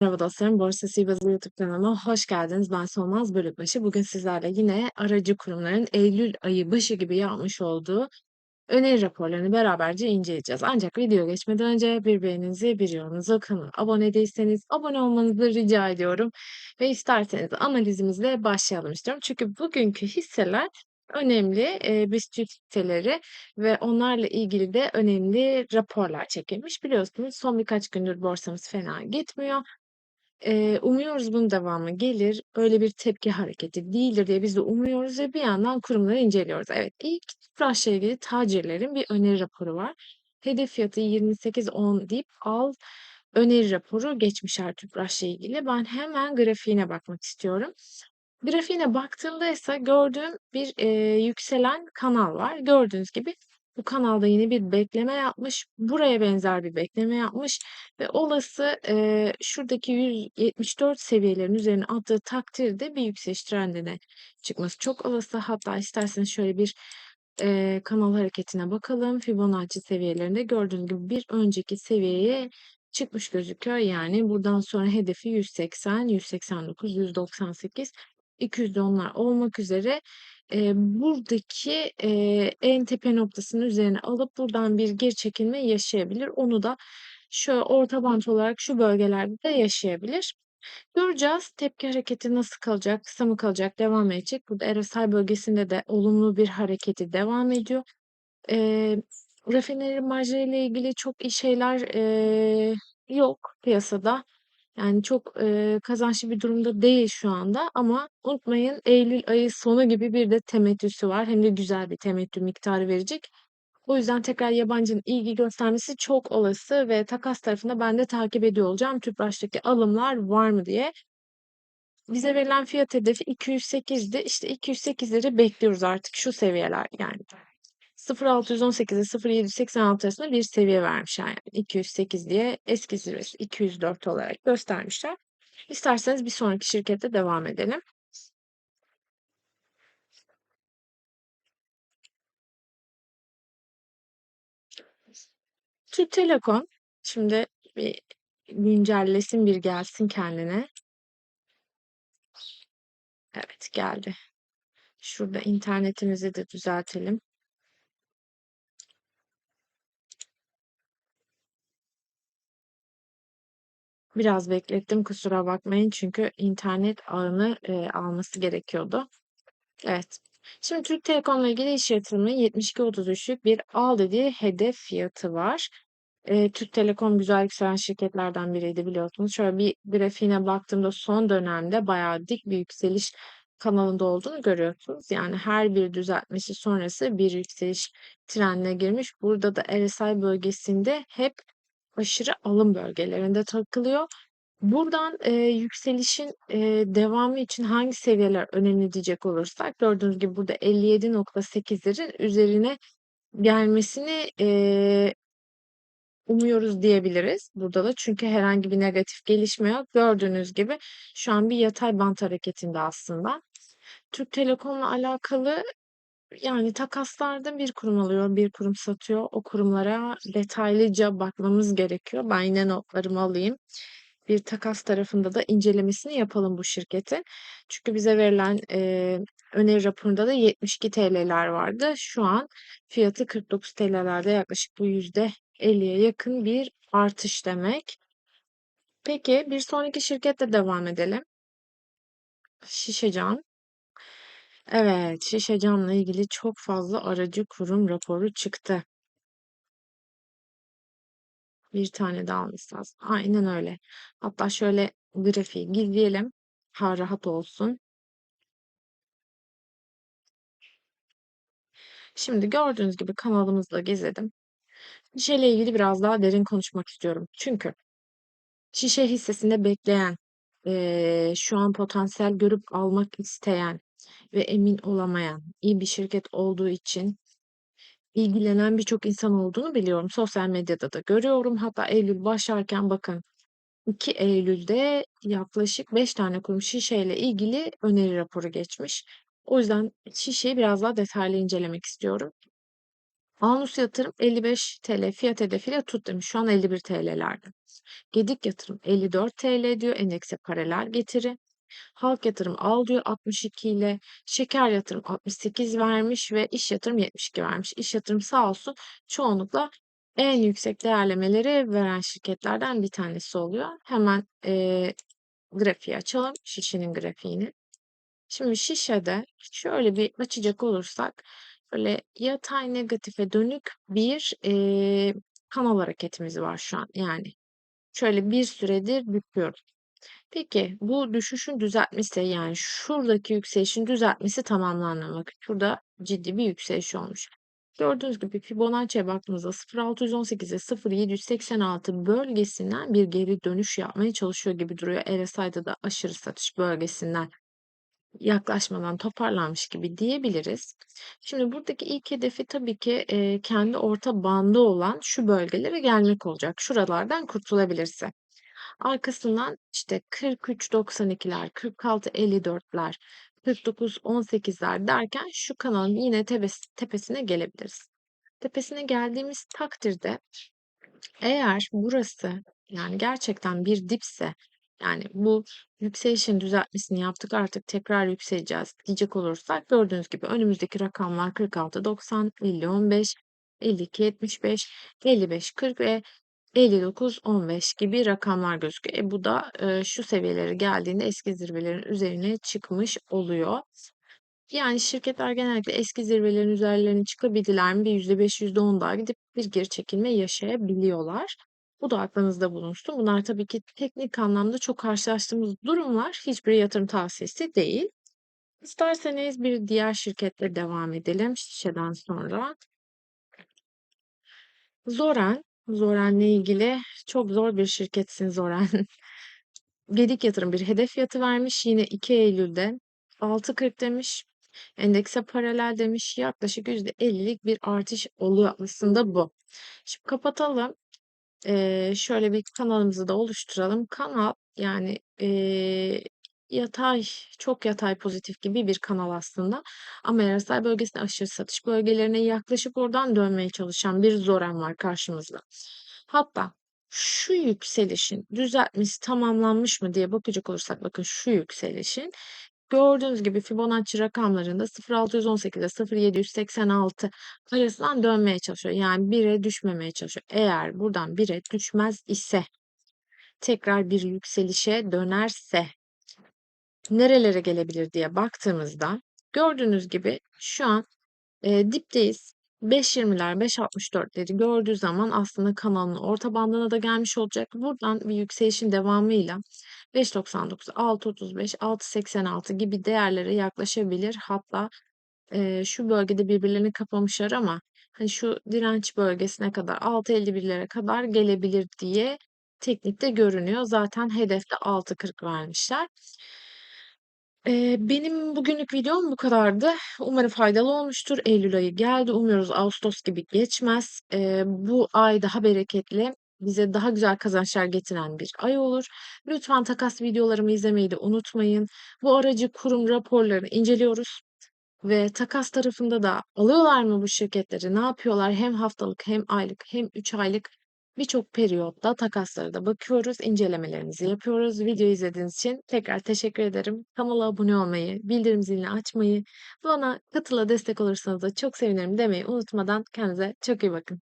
Merhaba dostlarım, Borsa Sihirbazı YouTube kanalıma hoş geldiniz. Ben Solmaz Bölükbaşı. Bugün sizlerle yine aracı kurumların Eylül ayı başı gibi yapmış olduğu öneri raporlarını beraberce inceleyeceğiz. Ancak video geçmeden önce bir beğeninizi, bir yorumunuzu, kanala abone değilseniz abone olmanızı rica ediyorum. Ve isterseniz analizimizle başlayalım istiyorum. Çünkü bugünkü hisseler önemli e, BIST hisseleri ve onlarla ilgili de önemli raporlar çekilmiş. Biliyorsunuz son birkaç gündür borsamız fena gitmiyor. Eee, umuyoruz bunun devamı gelir. Öyle bir tepki hareketi değildir diye biz de umuyoruz ve bir yandan kurumları inceliyoruz. Evet, ilk Tüpraş'la ilgili tacirlerin bir öneri raporu var. Hedef fiyatı 28.10 deyip al öneri raporu geçmişler Tüpraş'la ilgili. Ben hemen grafiğine bakmak istiyorum. Grafiğine baktığımda ise gördüğüm bir eee, yükselen kanal var. Gördüğünüz gibi bu kanalda yine bir bekleme yapmış. Buraya benzer bir bekleme yapmış ve olası eee, şuradaki 174 seviyelerin üzerine attığı takdirde bir yükseliş trendine çıkması çok olası. Hatta isterseniz şöyle bir eee, kanal hareketine bakalım. Fibonacci seviyelerinde gördüğünüz gibi bir önceki seviyeye çıkmış gözüküyor. Yani buradan sonra hedefi 180, 189, 198, 200'de onlar olmak üzere Eee, buradaki, eee, en tepe noktasının üzerine alıp buradan bir geri çekilme yaşayabilir. Onu da şöyle orta bant olarak şu bölgelerde de yaşayabilir. Göreceğiz tepki hareketi nasıl kalacak, kısa mı kalacak, devam edecek. Burada RSI bölgesinde de olumlu bir hareketi devam ediyor. Eee, rafineri marjıyla ilgili çok iyi şeyler, eee, yok piyasada. Yani çok, eee, kazançlı bir durumda değil şu anda ama unutmayın eylül ayı sonu gibi bir de temettüsü var. Hem de güzel bir temettü miktarı verecek. O yüzden tekrar yabancının ilgi göstermesi çok olası ve takas tarafında ben de takip ediyor olacağım. Tüpraş'taki alımlar var mı diye. Bize verilen fiyat hedefi 208'di. İşte 208'leri bekliyoruz artık şu seviyeler yani. 0.618 ile 0.786 arasında bir seviye vermişler yani 208 diye eski zirvesi 204 olarak göstermişler. İsterseniz bir sonraki şirkette devam edelim. Türk Telekom şimdi bir güncellesin bir gelsin kendine. Evet geldi. Şurada internetimizi de düzeltelim. Biraz beklettim kusura bakmayın çünkü internet ağını e, alması gerekiyordu. Evet. Şimdi Türk Telekom'la ilgili iş yatırımının 72.33'lük bir al dediği hedef fiyatı var. Eee, Türk Telekom güzel yükselen şirketlerden biriydi biliyorsunuz. Şöyle bir grafiğine baktığımda son dönemde bayağı dik bir yükseliş kanalında olduğunu görüyorsunuz. Yani her bir düzeltmesi sonrası bir yükseliş trendine girmiş. Burada da RSI bölgesinde hep aşırı alım bölgelerinde takılıyor. Buradan, eee, yükselişin, eee, devamı için hangi seviyeler önemli diyecek olursak gördüğünüz gibi burada 57.8'lerin üzerine gelmesini, eee umuyoruz diyebiliriz burada da. Çünkü herhangi bir negatif gelişme yok. Gördüğünüz gibi şu an bir yatay bant hareketinde aslında. Türk Telekom'la alakalı yani takaslarda bir kurum alıyor, bir kurum satıyor. O kurumlara detaylıca bakmamız gerekiyor. Ben yine notlarımı alayım. Bir takas tarafında da incelemesini yapalım bu şirketi. Çünkü bize verilen e, öneri raporunda da 72 TL'ler vardı. Şu an fiyatı 49 TL'lerde yaklaşık bu %50'ye yakın bir artış demek. Peki bir sonraki şirkette devam edelim. Şişecam. Evet, Şişecam'la ilgili çok fazla aracı kurum raporu çıktı. Bir tane daha alması lazım. Aynen öyle. Hatta şöyle grafiği gizleyelim. Ha rahat olsun. Şimdi gördüğünüz gibi kanalımızda gezedim. Şişeyle ilgili biraz daha derin konuşmak istiyorum. Çünkü şişe hissesinde bekleyen, eee, şu an potansiyel görüp almak isteyen ve emin olamayan iyi bir şirket olduğu için ilgilenen birçok insan olduğunu biliyorum. Sosyal medyada da görüyorum. Hatta Eylül başlarken bakın 2 Eylül'de yaklaşık 5 tane kurum şişeyle ilgili öneri raporu geçmiş. O yüzden şişeyi biraz daha detaylı incelemek istiyorum. Anus yatırım 55 TL fiyat hedefiyle tut demiş. Şu an 51 TL'lerde. Gedik Yatırım ₺54 diyor endekse paralel getiri. Halk Yatırım al diyor 62 ile. Şeker Yatırım 68 vermiş ve İş Yatırım 72 vermiş. İş Yatırım sağ olsun çoğunlukla en yüksek değerlemeleri veren şirketlerden bir tanesi oluyor. Hemen, eee, grafiği açalım, Şişe'nin grafiğini. Şimdi Şişe'de şöyle bir açacak olursak, böyle yatay negatife dönük bir, eee, kanal hareketimiz var şu an. Yani şöyle bir süredir düşüyoruz. Peki bu düşüşün düzeltmesi, yani şuradaki yükselişin düzeltmesi tamamlandı. Bakın şurada ciddi bir yükseliş olmuş. Gördüğünüz gibi Fibonacci'ye baktığımızda 0.618 ile 0.786 bölgesinden bir geri dönüş yapmaya çalışıyor gibi duruyor. RSI'da da aşırı satış bölgesinden yaklaşmadan toparlanmış gibi diyebiliriz. Şimdi buradaki ilk hedefi tabii ki, kendi orta bandı olan şu bölgelere gelmek olacak. Şuralardan kurtulabilirse. Arkasından işte 43.92'ler, 46.54'ler, 49.18'ler derken şu kanalın yine tepes tepesine gelebiliriz. Tepesine geldiğimiz takdirde eğer burası, yani gerçekten bir dipse, yani bu yükselişin düzeltmesini yaptık artık tekrar yükseleceğiz diyecek olursak gördüğünüz gibi önümüzdeki rakamlar 46.90, 50.15, 52.75, 55.40 ve 59.15 gibi rakamlar gözüküyor. E bu da e, şu seviyelere geldiğinde eski zirvelerin üzerine çıkmış oluyor. Yani şirketler genellikle eski zirvelerin üzerlerine çıkabildiler mi bir %5, %10 daha gidip bir geri çekilme yaşayabiliyorlar. Bu da aklınızda bulunsun. Bunlar tabii ki teknik anlamda çok karşılaştığımız durumlar. Hiçbir yatırım tavsiyesi değil. İsterseniz bir diğer şirketle devam edelim şişeden sonra. Zoren, Zoren'le ilgili çok zor bir şirketsin Zoren. Gedik Yatırım bir hedef fiyatı vermiş. Yine 2 Eylül'de 6.40 demiş. Endekse paralel demiş. Yaklaşık %50'lik bir artış oluyor aslında bu. Şimdi kapatalım. Eee, şöyle bir kanalımızı da oluşturalım. Kanal yani eee, yatay, çok yatay pozitif gibi bir kanal aslında. Ama RSI bölgesine aşırı satış bölgelerine yaklaşıp oradan dönmeye çalışan bir Zoren var karşımızda. Hatta şu yükselişin düzeltmesi tamamlanmış mı diye bakacak olursak bakın şu yükselişin gördüğünüz gibi Fibonacci rakamlarında 0.618 ile 0.786 arasından dönmeye çalışıyor. Yani 1'e düşmemeye çalışıyor. Eğer buradan 1'e düşmez ise tekrar bir yükselişe dönerse nerelere gelebilir diye baktığımızda gördüğünüz gibi şu an e, dipteyiz. 5.20'ler, 5.64'leri gördüğü zaman aslında kanalın orta bandına da gelmiş olacak. Buradan bir yükselişin devamıyla 5.99, 6.35, 6.86 gibi değerlere yaklaşabilir. Hatta e, şu bölgede birbirlerini kapamışlar ama hani şu direnç bölgesine kadar 6.51'lere kadar gelebilir diye teknikte görünüyor. Zaten hedefte 6.40 vermişler. Benim bugünlük videom bu kadardı. Umarım faydalı olmuştur. Eylül ayı geldi. Umuyoruz ağustos gibi geçmez. Eee, bu ay daha bereketli, bize daha güzel kazançlar getiren bir ay olur. Lütfen takas videolarımı izlemeyi de unutmayın. Bu aracı kurum raporlarını inceliyoruz ve takas tarafında da alıyorlar mı bu şirketleri, ne yapıyorlar? Hem haftalık hem aylık hem 3 aylık birçok periyotta takaslara da bakıyoruz, incelemelerimizi yapıyoruz. Videoyu izlediğiniz için tekrar teşekkür ederim. Kanala abone olmayı, bildirim zilini açmayı, bana katıla destek olursanız da çok sevinirim demeyi unutmadan kendinize çok iyi bakın.